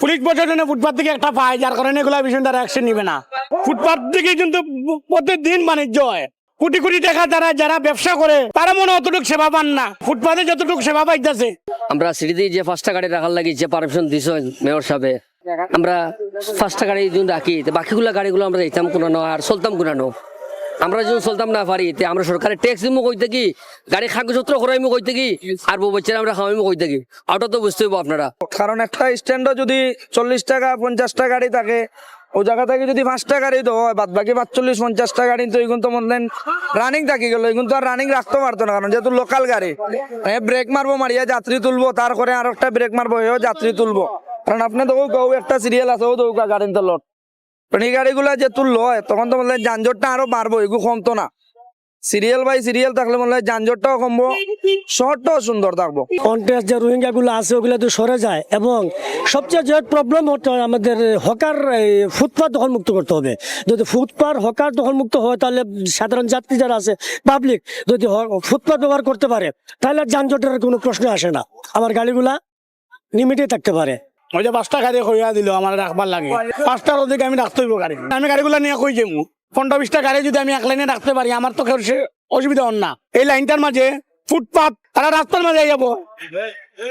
Police প্রশাসনে footpath থেকে একটা পায়, যার কারণে এগুলা বিষয় তারা অ্যাকশন নিবে না। ফুটপাথ থেকে কিন্তু প্রত্যেকদিন বাণিজ্য হয়। কোটি কোটি টাকা তারা যারা ব্যবসা করে, তারা মনে অতটুকু সেবা পান না। ফুটপাথে যতটুকু সেবা পাইতেছে। আমরা সিঁড়িতে যে পাঁচটা গাড়ি রাখার লাগি, যে পারমিশন দিছেন মেয়র সাহেবে, আমরা পাঁচটা গাড়ি যদি রাখি বাকিগুলা গাড়িগুলো আমরা যাইতাম কোনো আর চলতাম কোনানো আমরা যখন চলতাম না পারি, তে আমরা সরকারের ট্যাক্স দিমু কইতে কি গাড়ি কাগজপত্র করাইমু কইতে কি আর বউ বাচ্চারা আমরা খাওয়াইমু কইতে কি ওটা তো বুঝতে হইব আপনারা। কারণ একটা স্ট্যান্ডও যদি চল্লিশ টাকা পঞ্চাশটা গাড়ি থাকে, ও জায়গা থেকে যদি পাঁচটা গাড়ি তো হয় বাদ বাকি পাঁচচল্লিশ পঞ্চাশটা গাড়ি তো এগুলো তো মনে রানিং থাকি গেল এগুলো তো আর রানিং রাখতে পারতো না, কারণ যেহেতু লোকাল গাড়ি ব্রেক মারবো মারিয়া যাত্রী তুলবো, তারপরে আর একটা ব্রেক মারবো যাত্রী তুলবো। কারণ আপনি তো একটা সিরিয়াল আছে, ও তো গাড়ি তলত কারণ এই গাড়িগুলা যে হয় তখন তো বললে যানজটটা আরও বাড়বো এগুলো কমতো না। সিরিয়াল বাই সিরিয়াল থাকলে মনে হয় যানজটটাও কমবো শহরটাও সুন্দর থাকব। কন্টেস্ট যে রোহিঙ্গা গুলো আছে ওগুলো তো সরে যায় এবং সবচেয়ে যে প্রবলেম হতে হয় আমাদের হকার ফুটপাত দখল মুক্ত করতে হবে। যদি ফুটপাত হকার দখল মুক্ত হয়, তাহলে সাধারণ যাত্রী যারা আছে পাবলিক যদি ফুটপাত ব্যবহার করতে পারে, তাহলে যানজটের কোনো প্রশ্ন আসে না। আমার গাড়িগুলা লিমিটে থাকতে পারে। ওই যে পাঁচটা গাড়ি কইয়া দিল আমার রাখবার লাগে। পাঁচটার অধিক আমি রাখতে হইব গাড়ি। আমি গাড়িগুলো নিয়ে কই যাব পনেরো বিশটা গাড়ি যদি আমি এক লাইনে রাখতে পারি আমার তো অসুবিধা হন না। এই লাইনটার মাঝে ফুটপাথ তারা রাস্তার মাঝে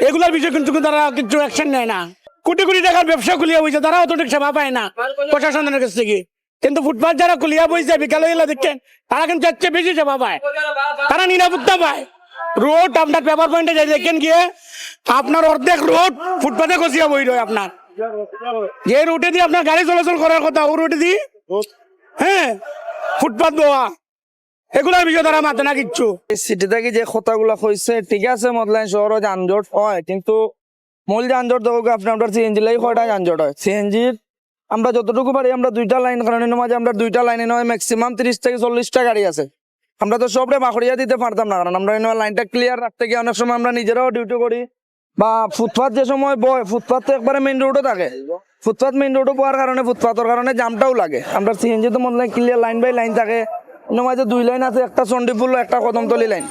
এগুলোর বিষয়ে কিন্তু তারা কিছু অ্যাকশন নেয় না। কোটি কোটি টাকার ব্যবসা খুলিয়া বইছে তারা অতটুকু সেবা পায় না প্রশাসনের কাছ থেকে। কিন্তু ফুটপাথ যারা খুলিয়া বইছে, বিকাল হইলে দেখছেন তারা কিন্তু বেশি সেবা পায়। তারা নিরাপত্তা পায়। রোড আপনার পেপার পয়েন্টে যাই দেখেন গিয়ে আপনার অর্ধেক রোড ফুটপাথে কষিয়া বই রয় আপনার। যে রুটে দিয়ে আপনার গাড়ি চলাচল করার কথা, ও রুটে দিয়ে? হ্যাঁ ফুটপাথ দেওয়া এগুলোর বিষয়ে তারা মাথে না কিচ্ছু। সিটি থেকে যে কথাগুলো কইছে, ঠিক আছে মতলাইন শহরে যানজট হয়, কিন্তু মূল যানজট দেখো আপনি আপনার সিএনজি লাই কয়টা যানজট হয়? সিএনজির আমরা যতটুকু পারি, আমরা দুইটা লাইন কারণ মাঝে আমরা দুইটা লাইনে নয় ম্যাক্সিমাম তিরিশ থেকে চল্লিশটা গাড়ি আছে। আমরা তো সবরে বাঁকড়িয়া দিতে পারতাম না, কারণ আমরা লাইনটা ক্লিয়ার রাখতে গিয়ে অনেক সময় আমরা নিজেরাও ডিউটি করি। বা ফুটপাথ যে সময় বয় ফুটপাথ তো একবারে মেইন রোডও থাকে। ফুটপাথ মেইন রোডও পাওয়ার কারণে ফুটপাথের কারণে জামটাও লাগে। আমরা সিএনজি তো মনে ক্লিয়ার লাইন বাই লাইন থাকে। মাঝে দুই লাইন আছে, একটা চন্ডিপুল একটা কদমতলি লাইন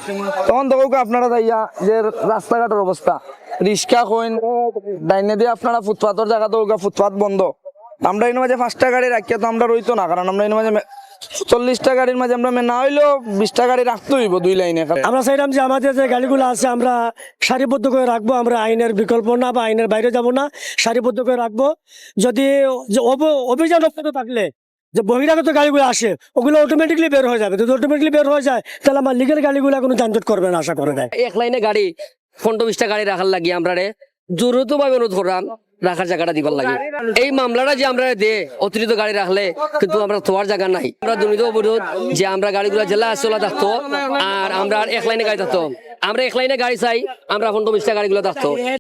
তখন দেখো আপনারা যাইয়া যে রাস্তাঘাটের অবস্থা রিক্সা কইন, ডাইনে দিয়ে আপনারা ফুটপাথের জায়গা তো ফুটপাথ বন্ধ। আমরা এর মাঝে পাঁচটা গাড়ি রাখিয়া তো আমরা রইতো না, কারণ আমরা এর মাঝে চল্লিশটা গাড়ির মাঝে আমরা না হইলেও বিশটা গাড়ি রাখতে হইব দুই লাইনে। আমরা চাইলাম যে আমাদের যে গাড়িগুলো আছে আমরা সারিবদ্ধ করে রাখব আমরা আইনের বিকল্প না বা আইনের বাইরে যাব না সারিবদ্ধ করে রাখব। যদি যে অভিযান অব্যাহত থাকলে যে বহিরাগত গাড়িগুলো আসে ওগুলো অটোমেটিকলি বের হয়ে যাবে। যদি অটোমেটিকলি বের হয়ে যায় তাহলে আমার লিগেল গাড়িগুলো কোনো যানজট করবে না আশা করে দেয়। এক লাইনে গাড়ি পনেরো বিশটা গাড়ি রাখার লাগি আমরা রে। জরুরত ভাবে অনুরোধ করলাম। রাখার জায়গাটা দিবার লাগে। এই মামলাটা যে আমরা দে অতিরিক্ত গাড়ি রাখলে কিন্তু আমরা তোয়ার জায়গা নাই। আমরা দুর্নীতি অবরোধ যে আমরা গাড়িগুলো জেলা আসলে থাকতো আর আমরা এক লাইনে গাড়ি থাকতো। আমরা এক লাইনে গাড়ি চাই আমরা পনেরো বিশটা গাড়িগুলো থাকতো